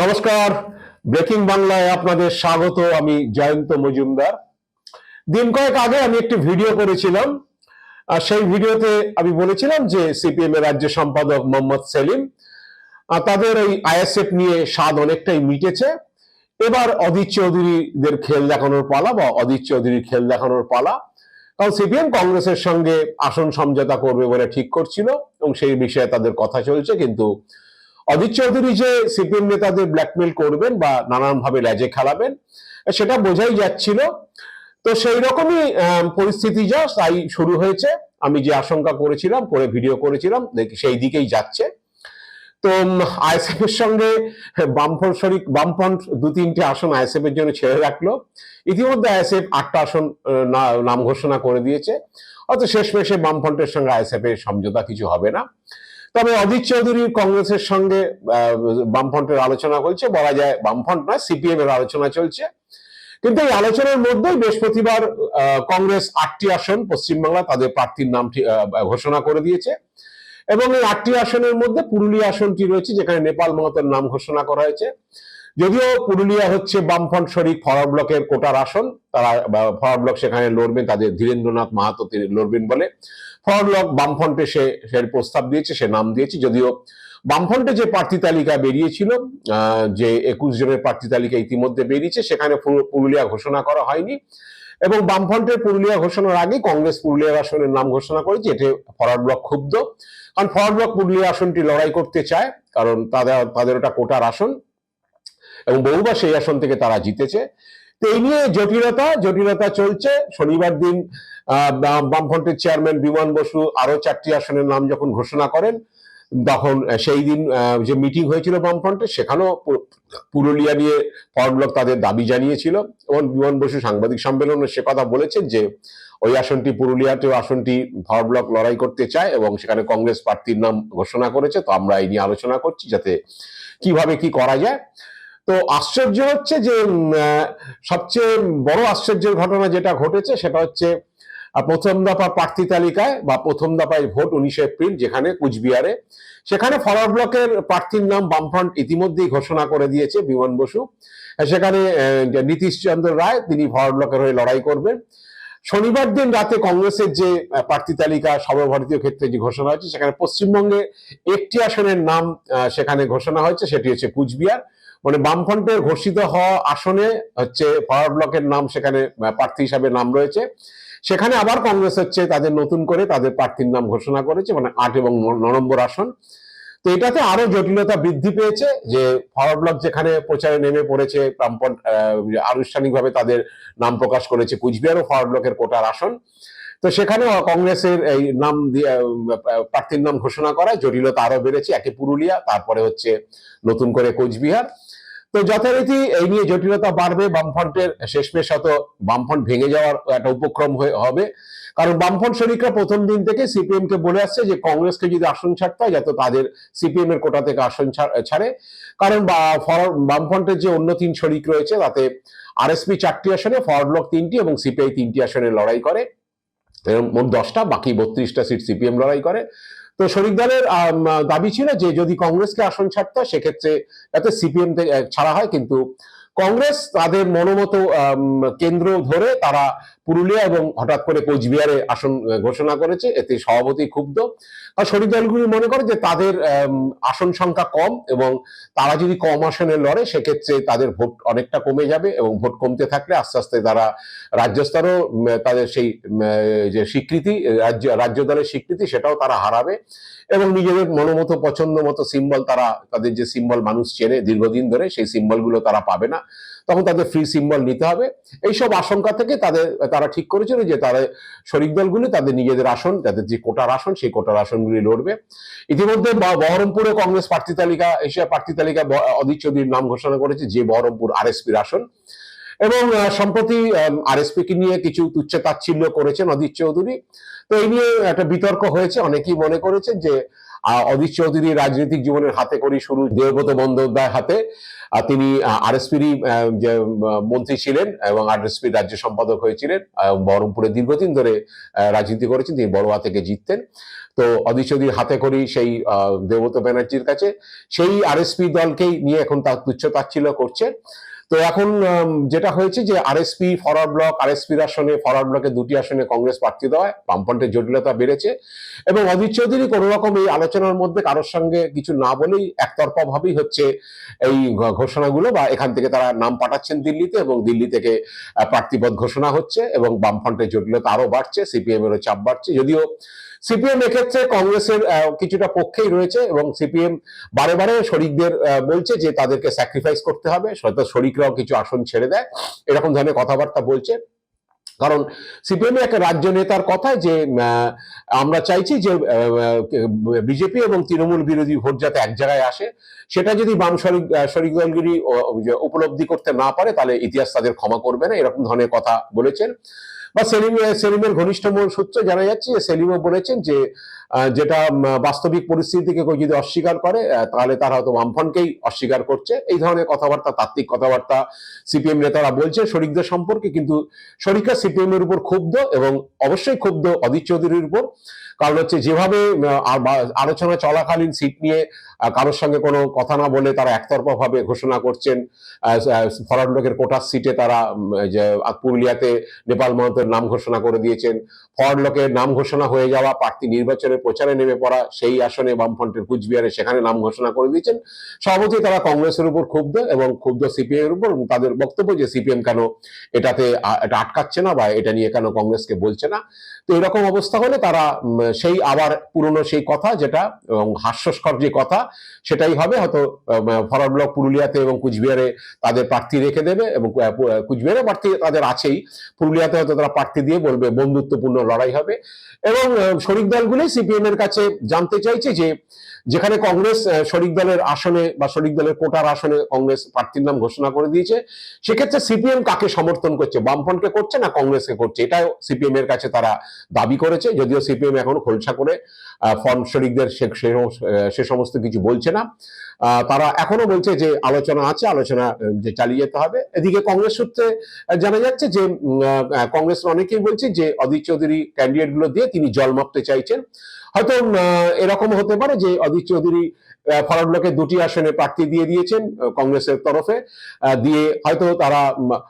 নমস্কার। ব্রেকিং বাংলায় আপনাদের স্বাগত, আমি জয়ন্ত মজুমদার। দিন কয়েক আগে আমি একটি ভিডিও করেছিলাম, আর সেই ভিডিওতে আমি বলেছিলাম যে সিপিএম এর রাজ্য সম্পাদক মোহাম্মদ সেলিম তাদের এই আইএসএফ নিয়ে স্বাদ অনেকটাই মিটেছে। এবার অদিত চৌধুরীদের খেল দেখানোর পালা বা অদিত চৌধুরীর খেল দেখানোর পালা, কারণ সিপিএম কংগ্রেসের সঙ্গে আসন সমঝোতা করবে বলে ঠিক করছিল, এবং সেই বিষয়ে তাদের কথা চলছে, কিন্তু অজিত চৌধুরী যে সিপিএম নেতাদের ব্ল্যাকমেল করবেন বা নানানভাবে ল্যাজে খেলাবেন, সেটা বোঝাই যাচ্ছিল। তো সেই রকমই পরিস্থিতি যা, তাই শুরু হয়েছে। আমি যে আশঙ্কা করেছিলাম, করে ভিডিও করেছিলাম সেই দিকেই যাচ্ছে। তো আইএসএফ এর সঙ্গে বামফ্রন্ট শরিক বামফ্রন্ট দু তিনটে আসন আইএসএফ এর জন্য ছেড়ে রাখল। ইতিমধ্যে আইএসএফ আটটা আসন নাম ঘোষণা করে দিয়েছে। অত শেষমেশে বামফ্রন্টের সঙ্গে আইএসএফ এর সমঝোতা কিছু হবে না। তবে অজিত চৌধুরী কংগ্রেসের সঙ্গে বামফ্রন্টের আলোচনা চলছে বলা যায় বামফ্রন্ট নয় সিপিএম এর আলোচনা চলছে। কিন্তু এই আলোচনার মধ্যেই বৃহস্পতিবার কংগ্রেস আটটি আসন, পশ্চিমবাংলা তাদের প্রার্থীর নাম ঘোষণা করে দিয়েছে। এবং এই আটটি আসনের মধ্যে পুরুলিয়া আসনটি রয়েছে, যেখানে নেপাল মহতের নাম ঘোষণা করা হয়েছে। যদিও পুরুলিয়া হচ্ছে বামফ্রন্ট শরিক ফরওয়ার্ড ব্লকের কোটার আসন, তারা ফরওয়ার্ড ব্লক সেখানে লড়বেন তাদের ধীরেন্দ্রনাথ মাহাতো তিনি লড়বেন বলে। ব্লক বামফ্রন্টে সে সে প্রস্তাব দিয়েছে, সে নাম দিয়েছে, যদিও বামফ্রন্টে যে প্রার্থী তালিকা বেরিয়েছিল যে একুশ জনের প্রার্থী তালিকা ইতিমধ্যে বেরিয়েছে, সেখানে পুরুলিয়া ঘোষণা করা হয়নি। এবং বামফ্রন্টের পুরুলিয়া ঘোষণার আগে কংগ্রেস পুরুলিয়া আসনের নাম ঘোষণা করেছে, এতে ফরওয়ার্ড ব্লক ক্ষুব্ধ। কারণ ফরওয়ার্ড ব্লক পুরুলিয়া আসনটি লড়াই করতে চায়, কারণ তাদের তাদের ওটা কোটার আসন। এবং বহুবার সেই আসন থেকে তারা জিতেছে। তো এই নিয়ে জটিলতা জটিলতা চলছে। শনিবার দিন বামফ্রন্টের চেয়ারম্যান বিমান বসু আরও চারটি আসনের নাম যখন ঘোষণা করেন, তখন সেই দিন যে মিটিং হয়েছিল বামফ্রন্টের সেখানেও পুরুলিয়া নিয়ে ফরওয়ার্ড ব্লক তাদের দাবি জানিয়েছিল এবং বিমান বসু সাংবাদিক সম্মেলনে সে কথা বলেছেন যে, ওই আসনটি পুরুলিয়াতেও আসনটি ফরওয়ার্ড ব্লক লড়াই করতে চায় এবং সেখানে কংগ্রেস প্রার্থীর নাম ঘোষণা করেছে। তো আমরা এই নিয়ে আলোচনা করছি যাতে কীভাবে কি করা যায়। তো আশ্চর্য হচ্ছে যে সবচেয়ে বড় আশ্চর্যের ঘটনা যেটা ঘটেছে সেটা হচ্ছে প্রথম দফা প্রার্থী তালিকায় বা প্রথম দফায় ভোট উনিশে এপ্রিল যেখানে কুচবিহারে। সেখানে ফরওয়ার্ড ব্লকের প্রার্থীর নাম বামফ্রন্ট ইতিমধ্যেই ঘোষণা করে দিয়েছে বিমান বসু। সেখানে নীতিশ চন্দ্র রায়, তিনি ফরওয়ার্ড ব্লকের হয়ে লড়াই করবেন। শনিবার দিন রাতে কংগ্রেসের যে প্রার্থী তালিকা, সর্বভারতীয় ক্ষেত্রে যে ঘোষণা হয়েছে, সেখানে পশ্চিমবঙ্গে একটি আসনের নাম সেখানে ঘোষণা হয়েছে, সেটি হচ্ছে কুচবিহার। মানে বামফ্রন্টের ঘোষিত হওয়া আসনে হচ্ছে ফরওয়ার্ড ব্লকের নাম সেখানে প্রার্থী হিসাবে নাম রয়েছে। সেখানে আবার কংগ্রেস হচ্ছে তাদের নতুন করে তাদের প্রার্থীর নাম ঘোষণা করেছে মানে আট এবং ন নম্বর আসন। তো এটাতে আরও জটিলতা বৃদ্ধি পেয়েছে যে ফরওয়ার্ড ব্লক যেখানে প্রচারে নেমে পড়েছে বামফ্রন্ট আনুষ্ঠানিকভাবে তাদের নাম প্রকাশ করেছে কুচবিহারও ফরওয়ার্ড ব্লকের কোটার আসন। তো সেখানে কংগ্রেসের এই নাম দিয়ে প্রার্থীর নাম ঘোষণা করায় জটিলতা আরও বেড়েছে, একে পুরুলিয়া, তারপরে হচ্ছে নতুন করে কোচবিহার। তো যথারীতি এই নিয়ে জটিলতা বাড়বে, বামফ্রন্টের শেষমেশ হয়তো বামফ্রন্ট ভেঙে যাওয়ার একটা উপক্রম হবে। কারণ বামফ্রন্ট শরিকরা প্রথম দিন থেকে সিপিএম কে বলে আসছে যে কংগ্রেসকে যদি আসন ছাড়তে হয় যাতে তাদের সিপিএম এর কোটা থেকে আসন ছাড়ে কারণ বামফ্রন্টের যে অন্য তিন শরিক রয়েছে, তাতে আরএসপি চারটি আসনে ফরওয়ার্ড ব্লক তিনটি এবং সিপিআই তিনটি আসনে লড়াই করে। মোট দশটা, বাকি বত্রিশটা সিট সিপিএম লড়াই করে। তো শরিক দলের দাবি ছিল যে যদি কংগ্রেসকে আসন ছাড়তে হয়, সেক্ষেত্রে যাতে সিপিএম থেকে ছাড়া হয়। কিন্তু কংগ্রেস তাদের মনোমতো কেন্দ্র ধরে তারা পুরুলিয়া এবং হঠাৎ করে কোচবিহারে আসন ঘোষণা করেছে। এতে সভাপতি ক্ষুব্ধ। আর শরিক দলগুলি মনে করে যে তাদের আসন সংখ্যা কম এবং তারা যদি কম আসনে লড়ে, সেক্ষেত্রে তাদের ভোট অনেকটা কমে যাবে এবং ভোট কমতে থাকলে আস্তে আস্তে তারা রাজ্য স্তরেও তাদের সেই যে স্বীকৃতি, রাজ্য রাজ্য দলের স্বীকৃতি, সেটাও তারা হারাবে এবং নিজেদের মনোমতো পছন্দ মতো সিম্বল তারা, তাদের যে সিম্বল মানুষ চেনে দীর্ঘদিন ধরে, সেই সিম্বলগুলো তারা পাবে না। তখন তাদের ফ্রি সিম্বল নিতে হবে। এইসব আশঙ্কা থেকে তাদের, তারা ঠিক করেছিল যে তারা শরিক দলগুলি তাদের নিজেদের আসন, তাদের যে কোটার আসন, সেই কোটার আসনগুলি লড়বে। ইতিমধ্যে বহরমপুরে কংগ্রেস প্রার্থী তালিকা, এশিয়া প্রার্থী তালিকা অধীর চৌধুরীর নাম ঘোষণা করেছে যে বহরমপুর আরএসপির আসন। এবং সম্প্রতি আরএসপি কে নিয়ে কিছু তুচ্ছ তাচ্ছিল্য করেছেন অদিত চৌধুরী। তো এই নিয়ে একটা বিতর্ক হয়েছে, অনেকেই মনে করেছেন যে অদিত চৌধুরী রাজনৈতিক জীবনের হাতে করি শুরু দেবব্রত বন্দ্যোপাধ্যায় হাতে। তিনি আরএসপির যে মন্ত্রী ছিলেন এবং আরএসপির রাজ্য সম্পাদক হয়েছিলেন। বহরমপুরে দীর্ঘদিন ধরে রাজনীতি করেছেন, তিনি বড়ুয়া থেকে জিততেন। তো অদিত চৌধুরীর হাতে করি সেই দেবব্রত ব্যানার্জির কাছে। সেই আরএসপি দলকেই নিয়ে এখন তার তুচ্ছ তাচ্ছিল্য করছে তো এখন যেটা হয়েছে যে আরএসপি ফরওয়ার্ড ব্লক আরএসপির আসনে ফরওয়ার্ড ব্লকে দুটি আসনে কংগ্রেস প্রার্থী দেওয়ায় বামফ্রন্টের জটিলতা বেড়েছে এবং অদিত চৌধুরী কোনো রকম এই আলোচনার মধ্যে কারোর সঙ্গে কিছু না বলেই একতরফা ভাবেই হচ্ছে এই ঘোষণাগুলো বা এখান থেকে তারা নাম পাঠাচ্ছেন দিল্লিতে এবং দিল্লি থেকে প্রার্থীপদ ঘোষণা হচ্ছে এবং বামফ্রন্টের জটিলতা আরও বাড়ছে সিপিএম এরও চাপ বাড়ছে। যদিও সিপিএম এক্ষেত্রে কংগ্রেসের কিছুটা পক্ষেই রয়েছে এবং সিপিএম বারে বারে শরিকদের বলছে যে তাদেরকে স্যাক্রিফাইস করতে হবে হয়তো শরিকরাও কিছু আসন ছেড়ে দেয় এরকম ধরনের কথাবার্তা বলছে। কারণ সিপিএম একটা রাজ্য নেতার কথা যে আমরা চাইছি যে বিজেপি এবং তৃণমূল বিরোধী ভোট যাতে এক জায়গায় আসে সেটা যদি বাম শরিক আহ, শরিক দলগুলি উপলব্ধি করতে না পারে তাহলে ইতিহাস তাদের ক্ষমা করবে না এরকম ধরনের কথা বলেছেন। বা সেলিম সেলিমের ঘনিষ্ঠ সূত্রে জানা যাচ্ছে যে সেলিমও বলেছেন যে যেটা বাস্তবিক পরিস্থিতিকে কেউ যদি অস্বীকার করে তাহলে তারা হয়তো বামফ্রন্টকেই অস্বীকার করছে। এই ধরনের কথাবার্তা, তাত্ত্বিক কথাবার্তা সিপিএম নেতারা বলছে। শরিকদের সম্পর্কে কিন্তু, শরিকরা সিপিএম এর উপর ক্ষুব্ধ এবং অবশ্যই ক্ষুব্ধ অদিত চৌধুরীর উপর। কারণ হচ্ছে যেভাবে আলোচনা চলাকালীন সিট নিয়ে কারোর সঙ্গে কোনো কথা না বলে তারা একতরফা ভাবে ঘোষণা করছেন। ফরওয়ার্ড ব্লকের কোটার সিটে তারা পুরুলিয়াতে নেপাল মহন্তের নাম ঘোষণা করে দিয়েছেন। ফরওয়ার্ড ব্লকের নাম ঘোষণা হয়ে যাওয়া, প্রার্থী নির্বাচনের প্রচারে নেমে পড়া, সেই আসনে বামফ্রন্টের কুচবিহারে সেখানে নাম ঘোষণা করে দিয়েছেন। সভাপতি তারা কংগ্রেসের উপর ক্ষুব্ধ এবং ক্ষুব্ধ সিপিএম এর উপর তাদের বক্তব্য যে সিপিএম কেন এটাতে এটা আটকাচ্ছে না বা এটা নিয়ে কেন কংগ্রেসকে বলছে না। তো এরকম অবস্থা হলে তারা সেই আবার পুরনো সেই কথা যেটা এবং হাস্যস্কর যে কথা, সেটাই হবে। হয়তো ফরওয়ার্ড ব্লক পুরুলিয়াতে এবং কুচবিহারে তাদের প্রার্থী রেখে দেবে এবং কুচবিহারে প্রার্থী তাদের আছেই। পুরুলিয়াতে হয়তো তারা প্রার্থী দিয়ে বলবে, বন্ধুত্বপূর্ণ লড়াই হবে। এবং শরিক দলগুলি সিপিএম এর কাছে জানতে চাইছে যে, যেখানে কংগ্রেস শরিক দলের আসনে বা শরিক দলের কোটার আসনে কংগ্রেস প্রার্থীর নাম ঘোষণা করে দিয়েছে। সেক্ষেত্রে সিপিএম কাকে সমর্থন করছে? বামফ্রন্টকে করছে না কংগ্রেসকে করছে? এটাও সিপিএম এর কাছে তারা দাবি করেছে। যদিও সিপিএম এখন খোলসা করে ফর্ম শরিকদের সে- সমস্ত- কিছু বলছে না। তারা এখনও বলছে যে আলোচনা আছে, আলোচনা যে চালিয়ে যেতে হবে। এদিকে কংগ্রেস সূত্রে জানা যাচ্ছে যে কংগ্রেসের অনেকেই বলছে যে অদিত চৌধুরী ক্যান্ডিডেটগুলো দিয়ে তিনি জল মাপতে চাইছেন। হয়তো এরকম হতে পারে যে অদিত চৌধুরী ফরওয়ার্ড ব্লকে দুটি আসনে প্রার্থী দিয়ে দিয়েছেন কংগ্রেসের তরফে দিয়ে হয়তো তারা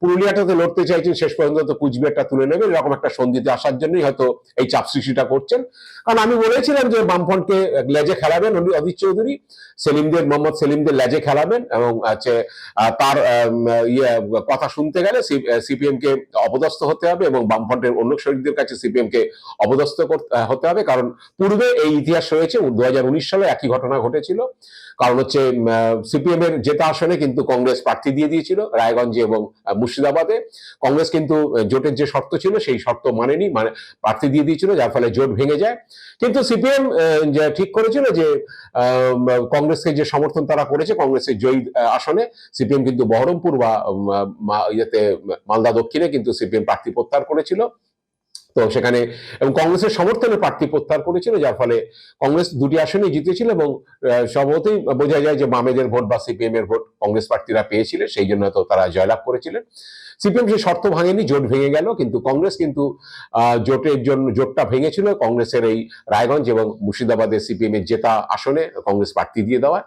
পুরুলিয়াটাতে লড়তে চাইছেন, শেষ পর্যন্ত তো কুচবিহারটা তুলে নেবে। এরকম একটা সন্ধিতে আসার জন্যই হয়তো এই চাপ সৃষ্টিটা করছেন। কারণ আমি বলেছিলাম যে বামফ্রন্টকে লেজে খেলাবেন অদিত চৌধুরী। সেলিমদের, মোহাম্মদ সেলিমদের লেজে খেলাবেন এবং হচ্ছে তার ইয়ে কথা শুনতে গেলে সিপিএম কে অপদস্থ হতে হবে এবং বামফ্রন্টের অন্য শরীরদের কাছে সিপিএম কে অপদস্থ হতে হবে। কারণ পূর্বে এই ইতিহাস রয়েছে, দু হাজার উনিশ সালে একই ঘটনা ঘটেছিল। কারণ হচ্ছে সিপিএম এর জেতা আসনে কিন্তু কংগ্রেস প্রার্থী দিয়ে দিয়েছিল, রায়গঞ্জে এবং মুর্শিদাবাদে। কংগ্রেস কিন্তু জোটের যে শর্ত ছিল, সেই শর্ত মানেনি মানে প্রার্থী দিয়ে দিয়েছিল, যার ফলে জোট ভেঙে যায়। কিন্তু সিপিএম ঠিক করেছিল যে কংগ্রেসকে যে সমর্থন তারা করেছে, কংগ্রেসের জয়ী আসনে, সিপিএম কিন্তু বহরমপুর বা ইয়েতে, মালদা দক্ষিণে কিন্তু সিপিএম প্রার্থী প্রত্যাহার করেছিল। তো সেখানে এবং কংগ্রেসের সমর্থনে প্রার্থী প্রত্যাহার করেছিল যার ফলে কংগ্রেস দুটি আসনেই জিতেছিল এবং আহ, স্বভাবতই বোঝা যায় যে বামেদের ভোট বা সিপিএম এর ভোট কংগ্রেস প্রার্থীরা পেয়েছিলেন সেই জন্য তো তারা জয়লাভ করেছিলেন। সিপিএম সেই শর্ত ভাঙেনি জোট ভেঙে গেল কিন্তু কংগ্রেস কিন্তু জোটের জন্য জোটটা ভেঙেছিল কংগ্রেসের এই রায়গঞ্জ এবং মুর্শিদাবাদের সিপিএম এর জেতা আসনে কংগ্রেস প্রার্থী দিয়ে দেওয়া।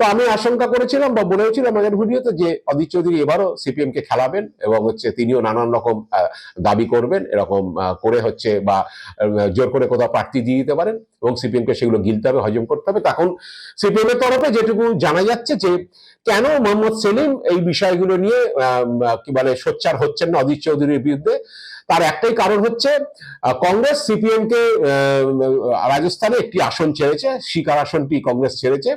তো আমি আশঙ্কা করেছিলাম বা বলেছিলাম আমাদের ভিডিওতে যে অদিত চৌধুরী এবারও সিপিএম কে খেলাবেন এবং হচ্ছে তিনিও নানান রকম দাবি করবেন, এরকম করে হচ্ছে বা জোর করে কোথাও প্রার্থী দিয়ে দিতে পারেন এবং সিপিএম কে সেগুলো গিলতে হবে, হজম করতে হবে। তখন সিপিএম এর তরফে যেটুকু জানা যাচ্ছে যে, কেন মোহাম্মদ সেলিম এই বিষয়গুলো নিয়ে কি বলে, সোচ্চার হচ্ছেন না অদিত চৌধুরীর বিরুদ্ধে? তার একটাই কারণ হচ্ছে কংগ্রেস সিপিএম কে রাজস্থানে একটি আসন ছেড়েছে, শিকার আসনটি কংগ্রেস ছেড়েছে।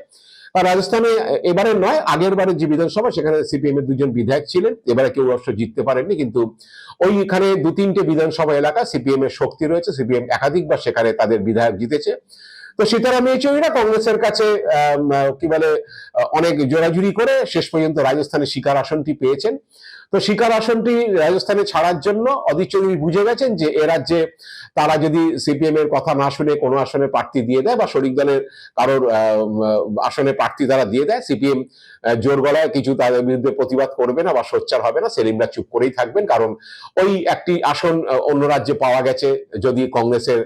রাজস্থানে এবারে নয়, আগের বারে যে বিধানসভা, সেখানে সিপিএম এর দুজন বিধায়ক ছিলেন। এবারে কেউ অবশ্য জিততে পারেননি, কিন্তু ওইখানে দু তিনটে বিধানসভা এলাকা সিপিএম এর শক্তি রয়েছে, সিপিএম একাধিকবার সেখানে তাদের বিধায়ক জিতেছে। তো সীতারাম ইয়েচুরিরা কংগ্রেসের কাছে কি বলে অনেক জোরাজুরি করে শেষ পর্যন্ত রাজস্থানের শিকার আসনটি পেয়েছেন। তো শিকার আসনটি রাজস্থানে ছাড়ার জন্য অধীর বুঝে গেছেন যে এ রাজ্যে তারা যদি সিপিএম এর কথা না শুনে কোনো আসনে প্রার্থী দিয়ে দেয় বা শরিক দলের কারোর আসনে প্রার্থী তারা দিয়ে দেয়, সিপিএম জোর গলায় কিছু তাদের বিরুদ্ধে প্রতিবাদ করবে না বা সোচ্চার হবে না, সেলিমরা চুপ করেই থাকবেন। কারণ ওই একটি আসন অন্য রাজ্যে পাওয়া গেছে। যদি কংগ্রেসের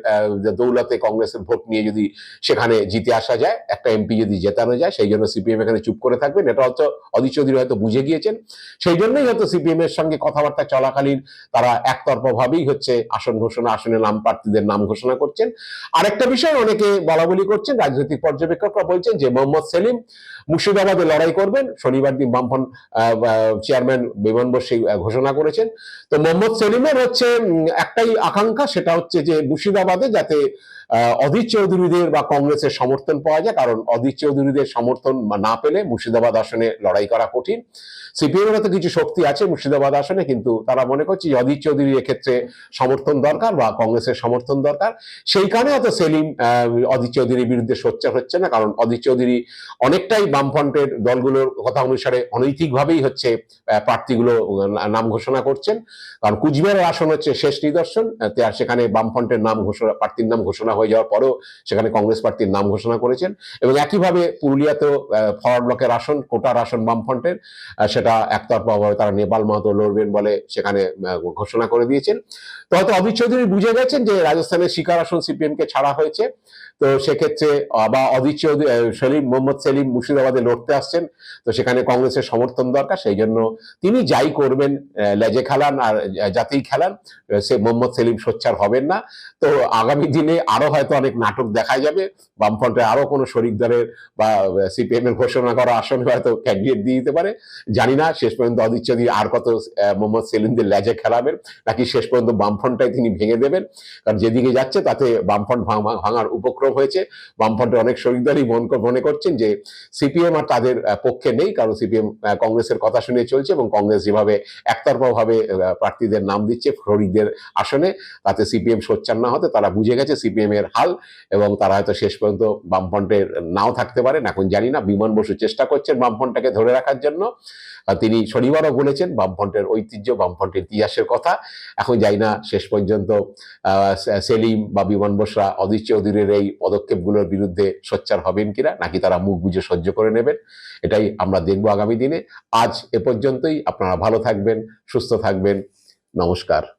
দৌলতে কংগ্রেসের ভোট নিয়ে যদি সেখানে জিতে আসা যায়, একটা এমপি যদি জেতানো যায়, সেই জন্য সিপিএম এখানে চুপ করে থাকবেন। এটা হয়তো অধীর চৌধুরী হয়তো বুঝে গিয়েছেন। সেই জন্যই হয়তো সিপিএম এর সঙ্গে কথাবার্তা চলাকালীন তারা একতরফা ভাবেই হচ্ছে আসন ঘোষণা আসনে নাম প্রার্থীদের নাম ঘোষণা করছেন। আরেকটা বিষয় অনেকে বলা বলি করছেন, রাজনৈতিক পর্যবেক্ষকরা বলছেন যে মোহাম্মদ সেলিম মুর্শিদাবাদে লড়াই করবেন। শনিবার দিন বামফ্রন্ট চেয়ারম্যান বিমান বসু ঘোষণা করেছেন। তো মোহাম্মদ সেলিমের হচ্ছে একটাই আকাঙ্ক্ষা, সেটা হচ্ছে যে মুর্শিদাবাদে যাতে অধীর চৌধুরীদের বা কংগ্রেসের সমর্থন পাওয়া যায়, কারণ অধীর চৌধুরীদের সমর্থন না পেলে মুর্শিদাবাদ আসনে লড়াই করা কঠিন। সিপিএম এর তো কিছু শক্তি আছে মুর্শিদাবাদ আসনে, কিন্তু তারা মনে করছে অধীর চৌধুরী এক্ষেত্রে সমর্থন দরকার বা কংগ্রেসের সমর্থন দরকার। সেই কারণে হয়তো সেলিম অধীর চৌধুরীর বিরুদ্ধে সোচ্চার হচ্ছে না, কারণ অধীর চৌধুরী অনেকটাই বামফ্রন্টের দলগুলোর কথা অনুসারে অনৈতিকভাবেই হচ্ছে প্রার্থীগুলো নাম ঘোষণা করছেন। কারণ কুচবিহারের আসন হচ্ছে শেষ নিদর্শন সেখানে বামফ্রন্টের নাম ঘোষণা, প্রার্থীর নাম ঘোষণা হয়ে যাওয়ার পরেও সেখানে কংগ্রেস প্রার্থীর নাম ঘোষণা করেছেন। এবং একইভাবে পুরুলিয়াতেও ফরওয়ার্ড ব্লকের আসন, কোটার আসন বামফ্রন্টের সেটা একতরফাভাবে তারা নেপাল মাহাতো লড়বেন বলে সেখানে ঘোষণা করে দিয়েছেন। তো হয়তো অভিত চৌধুরী বুঝে গেছেন যে রাজস্থানের শিকার আসন সিপিএম কে ছাড়া হয়েছে। তো সেক্ষেত্রে বা অধীর চৌধুরী সেলিম, মোহাম্মদ সেলিম মুর্শিদাবাদে লড়তে আসছেন, তো সেখানে কংগ্রেসের সমর্থন দরকার, সেই জন্য তিনি যাই করবেন লেজে খেলান আর যাতেই খেলান সে মোহাম্মদ সেলিম সোচ্চার হবেন না। তো আগামী দিনে আরও হয়তো অনেক নাটক দেখা যাবে, বামফ্রন্টে আরও কোনো শরিক দলের বা সিপিএম এর ঘোষণা করা আসনে হয়তো ক্যান্ডিডেট দিয়ে দিতে পারে। জানি না, শেষ পর্যন্ত অধীর চৌধুরী আর কত মোহাম্মদ সেলিমদের লেজে খেলাবেন, নাকি শেষ পর্যন্ত বামফ্রন্টটাই তিনি ভেঙে দেবেন। কারণ যেদিকে যাচ্ছে তাতে বামফ্রন্ট ভাঙার উপক্রম হয়েছে। বামফ্রন্টের অনেক শরিক দলই মন- করছেন যে সিপিএম আর তাদের পক্ষে নেই, কারণ সিপিএম কংগ্রেসের কথা শুনে চলছে এবং কংগ্রেস যেভাবে একতরফা ভাবে প্রার্থীদের নাম দিচ্ছে শরিকদের আসনে, তাতে সিপিএম সোচ্চার না হতে তারা বুঝে গেছে সিপিএম এর হাল এবং তারা হয়তো শেষ পর্যন্ত বামফ্রন্টের নাও থাকতে পারেন। এখন জানি না, বিমান বসু চেষ্টা করছেন বামফ্রন্টটাকে ধরে রাখার জন্য। তিনি শনিবারও বলেছেন বামফ্রন্টের ঐতিহ্য, বামফ্রন্টের ইতিহাসের কথা। এখন যাই না, শেষ পর্যন্ত সেলিম বা বিমান বসরা অধীর চৌধুরীর এই পদক্ষেপগুলোর বিরুদ্ধে সোচ্চার হবেন কিনা, নাকি তারা মুখ বুঝে সহ্য করে নেবেন। এটাই আমরা দেখব আগামী দিনে। আজ এ পর্যন্তই। আপনারা ভালো থাকবেন, সুস্থ থাকবেন। নমস্কার।